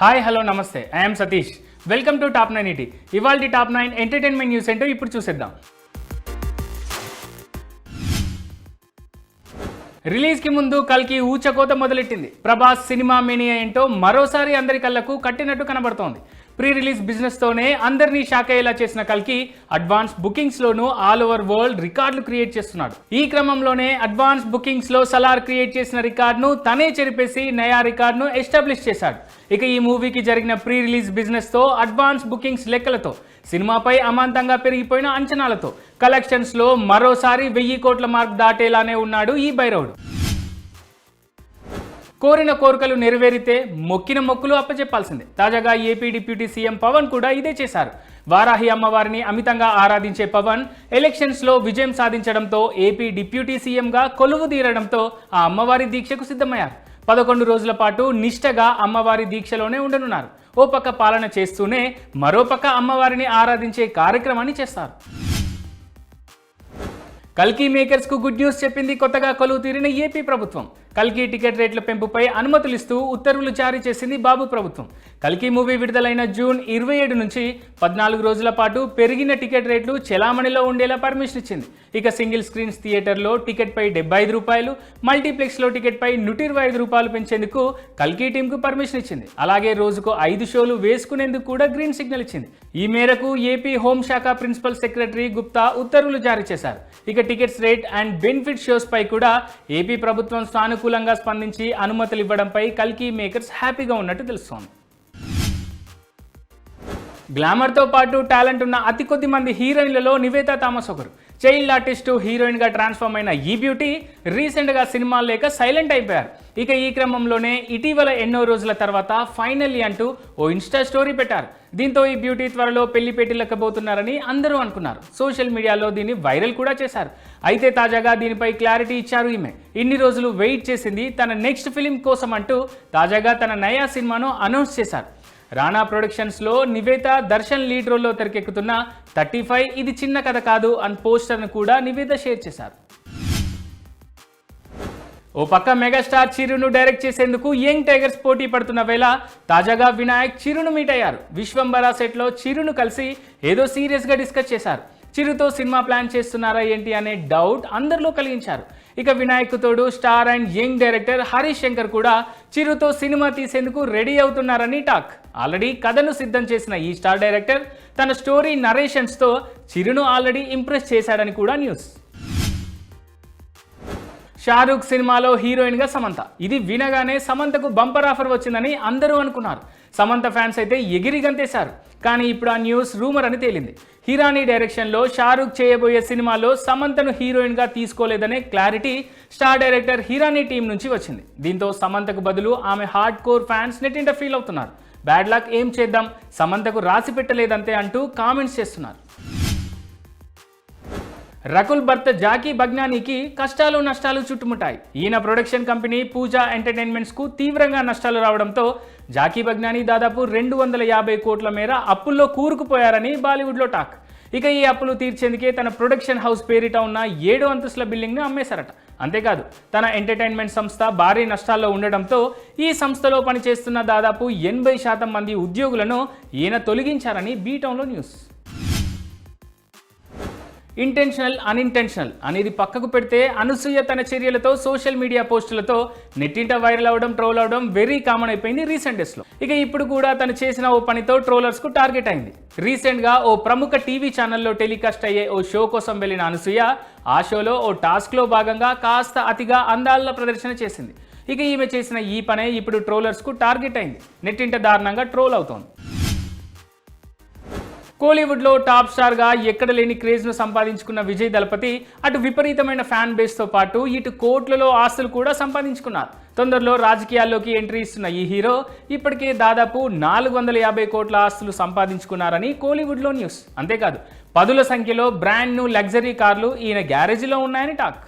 Hi hello నమస్తే. I'm Satish. Welcome to top nine ET ఇవాళ top nine entertainment news ఏంటో ఇప్పుడు చూసేద్దాం. రిలీజ్కి ముందు కల్కి ఊచకోత మొదలెట్టింది. ప్రభాస్ సినిమా మేనియా ఏంటో మరోసారి అందరి కళ్ళకు కట్టినట్టు కనబడుతోంది. ప్రీ రిలీజ్ బిజినెస్తోనే అందరినీ షాక్ అయ్యేలా చేసిన కల్కి అడ్వాన్స్ బుకింగ్స్లోనూ ఆల్ ఓవర్ వరల్డ్ రికార్డులు క్రియేట్ చేస్తున్నాడు. ఈ క్రమంలోనే అడ్వాన్స్ బుకింగ్స్లో సలార్ క్రియేట్ చేసిన రికార్డును తనే చెరిపేసి నయా రికార్డును ఎస్టాబ్లిష్ చేశాడు. ఇక ఈ మూవీకి జరిగిన ప్రీ రిలీజ్ బిజినెస్తో అడ్వాన్స్ బుకింగ్స్ లెక్కలతో సినిమాపై అమాంతంగా పెరిగిపోయిన అంచనాలతో కలెక్షన్స్లో మరోసారి వెయ్యి కోట్ల మార్క్ దాటేలానే ఉన్నాడు ఈ బైరవుడు కోరిన కోరికలు నెరవేరితే మొక్కిన మొక్కులు అప్పచెప్పాల్సిందే. తాజాగా ఏపీ డిప్యూటీ సీఎం పవన్ కూడా ఇదే చేశారు. వారాహి అమ్మవారిని అమితంగా ఆరాధించే పవన్ ఎలక్షన్స్లో విజయం సాధించడంతో ఏపీ డిప్యూటీ సీఎంగా కొలువు తీరడంతో ఆ అమ్మవారి దీక్షకు సిద్ధమయ్యారు. పదకొండు రోజుల పాటు నిష్టగా అమ్మవారి దీక్షలోనే ఉండనున్నారు. ఓ పక్క పాలన చేస్తూనే మరో పక్క అమ్మవారిని ఆరాధించే కార్యక్రమాన్ని చేస్తారు. కల్కి మేకర్స్కు గుడ్ న్యూస్ చెప్పింది కొత్తగా కొలువు తీరిన ఏపీ ప్రభుత్వం. కల్కి టికెట్ రేట్ల పెంపుపై అనుమతులు ఇస్తూ ఉత్తర్వులు జారీ చేసింది బాబు ప్రభుత్వం. కల్కి మూవీ విడుదలైన జూన్ ఇరవై ఏడు నుంచి పద్నాలుగు రోజుల పాటు పెరిగిన టికెట్ రేట్లు చెలామణిలో ఉండేలా పర్మిషన్ ఇచ్చింది. ఇక సింగిల్ స్క్రీన్స్ థియేటర్లో టికెట్పై డెబ్బై ఐదు రూపాయలు మల్టీప్లెక్స్లో టికెట్పై నూట ఇరవై ఐదు రూపాయలు పెంచేందుకు కల్కి టీంకు పర్మిషన్ ఇచ్చింది. అలాగే రోజుకు ఐదు షోలు వేసుకునేందుకు కూడా గ్రీన్ సిగ్నల్ ఇచ్చింది. ఈ మేరకు ఏపీ హోంశాఖ ప్రిన్సిపల్ సెక్రటరీ గుప్తా ఉత్తర్వులు జారీ చేశారు. ఇక టికెట్స్ రేట్ అండ్ బెనిఫిట్ షోస్పై కూడా ఏపీ ప్రభుత్వం అనుకూలంగా స్పందించి అనుమతులు ఇవ్వడంపై కల్కి మేకర్స్ హ్యాపీగా ఉన్నట్టు తెలుస్తోంది. గ్లామర్తో పాటు టాలెంట్ ఉన్న అతి కొద్ది మంది హీరోయిన్లలో నివేతా థామస్ ఒకరు. చైల్డ్ ఆర్టిస్టు హీరోయిన్గా ట్రాన్స్ఫార్మ్ అయిన ఈ బ్యూటీ రీసెంట్గా సినిమాలు లేక సైలెంట్ అయిపోయారు. ఇక ఈ క్రమంలోనే ఇటీవల ఎన్నో రోజుల తర్వాత ఫైనల్లీ అంటూ ఓ ఇన్స్టా స్టోరీ పెట్టారు. దీంతో ఈ బ్యూటీ త్వరలో పెళ్ళి పెట్టిలకపోతున్నారని అందరూ అనుకున్నారు. సోషల్ మీడియాలో దీన్ని వైరల్ కూడా చేశారు. అయితే తాజాగా దీనిపై క్లారిటీ ఇచ్చారు ఈమె. ఇన్ని రోజులు వెయిట్ చేసింది తన నెక్స్ట్ ఫిలిం కోసం అంటూ తాజాగా తన నయా సినిమాను అనౌన్స్ చేశారు. రానా ప్రొడక్షన్స్లో నివేత దర్శన్ లీడ్ రోల్లో తెరకెక్కుతున్న థర్టీ ఫైవ్ ఇది చిన్న కథ కాదు అని పోస్టర్ను కూడా నివేత షేర్ చేశారు. ఓ పక్క మెగాస్టార్ చిరును డైరెక్ట్ చేసేందుకు యంగ్ టైగర్స్ పోటీ పడుతున్న వేళ తాజాగా వినాయక్ చిరును మీట్ అయ్యారు. విశ్వంబరా సెట్లో చిరును కలిసి ఏదో సీరియస్గా డిస్కస్ చేశారు. చిరుతో సినిమా ప్లాన్ చేస్తున్నారా ఏంటి అనే డౌట్ అందరిలో కలిగించారు. ఇక వినాయక్ తోడు star and young director Harish Shankar కూడా చిరుతో సినిమా తీసేందుకు రెడీ అవుతున్నారని టాక్. ఆల్రెడీ కథను సిద్ధం చేసిన ఈ స్టార్ డైరెక్టర్ తన స్టోరీ నరేషన్స్తో చిరును ఆల్రెడీ ఇంప్రెస్ చేశాడని కూడా న్యూస్ షారూక్ సినిమాలో హీరోయిన్గా సమంత. ఇది వినగానే సమంతకు బంపర్ ఆఫర్ వచ్చిందని అందరూ అనుకున్నారు. సమంత ఫ్యాన్స్ అయితే ఎగిరి గంతేశారు. కానీ ఇప్పుడు ఆ న్యూస్ రూమర్ అని తేలింది. హిరానీ డైరెక్షన్లో షారూక్ చేయబోయే సినిమాలో సమంతను హీరోయిన్గా తీసుకోలేదనే clarity star director Hirani team నుంచి వచ్చింది. దీంతో సమంతకు బదులు ఆమె హార్డ్ కోర్ ఫ్యాన్స్ నెట్టింట ఫీల్ అవుతున్నారు. బ్యాడ్ లక్ ఏం చేద్దాం? సమంతకు రాసి పెట్టలేదంతే అంటూ కామెంట్స్ చేస్తున్నారు. రకుల్ భర్త జాకీ భగ్నానికి కష్టాలు నష్టాలు చుట్టుముట్టాయి. ఈయన ప్రొడక్షన్ కంపెనీ పూజా ఎంటర్టైన్మెంట్స్కు తీవ్రంగా నష్టాలు రావడంతో జాకీ భగ్నాని దాదాపు రెండు వందల యాభై కోట్ల మేర అప్పుల్లో కూరుకుపోయారని బాలీవుడ్లో టాక్. ఇక ఈ అప్పులు తీర్చేందుకే తన ప్రొడక్షన్ హౌస్ పేరిట ఉన్న ఏడు అంతస్తుల బిల్డింగ్ను అమ్మేశారట. అంతేకాదు తన ఎంటర్టైన్మెంట్ సంస్థ భారీ నష్టాల్లో ఉండడంతో ఈ సంస్థలో పనిచేస్తున్న దాదాపు ఎనభై శాతం మంది ఉద్యోగులను ఈయన తొలగించారని బీటౌన్లో న్యూస్. ఇంటెన్షనల్ అన్ఇంటెన్షనల్ అనేది పక్కకు పెడితే అనసూయ తన చర్యలతో సోషల్ మీడియా పోస్టులతో నెట్టింట వైరల్ అవడం ట్రోల్ అవడం వెరీ కామన్ అయిపోయింది రీసెంట్ డేస్లో ఇక ఇప్పుడు కూడా తను చేసిన ఓ పనితో ట్రోలర్స్కు టార్గెట్ అయింది. రీసెంట్గా ఓ ప్రముఖ టీవీ ఛానల్లో టెలికాస్ట్ అయ్యే ఓ షో కోసం వెళ్ళిన అనసూయ ఆ షోలో ఓ టాస్క్లో భాగంగా కాస్త అతిగా అందాల ప్రదర్శన చేసింది. ఇక ఈమె చేసిన ఈ పనే ఇప్పుడు ట్రోలర్స్కు టార్గెట్ అయింది. నెట్టింట దారుణంగా ట్రోల్ అవుతోంది. కోలీవుడ్లో టాప్ స్టార్గా ఎక్కడ లేని క్రేజ్ను సంపాదించుకున్న విజయ్ దళపతి అటు విపరీతమైన ఫ్యాన్ బేస్తో పాటు ఇటు కోట్లలో ఆస్తులు కూడా సంపాదించుకున్నారు. తొందరలో రాజకీయాల్లోకి ఎంట్రీ ఇస్తున్న ఈ హీరో ఇప్పటికే దాదాపు నాలుగు వందల యాభై కోట్ల ఆస్తులు సంపాదించుకున్నారని కోలీవుడ్లో న్యూస్. అంతేకాదు పదుల సంఖ్యలో బ్రాండ్ న్యూ లగ్జరీ కార్లు ఈయన గ్యారేజీలో ఉన్నాయని టాక్.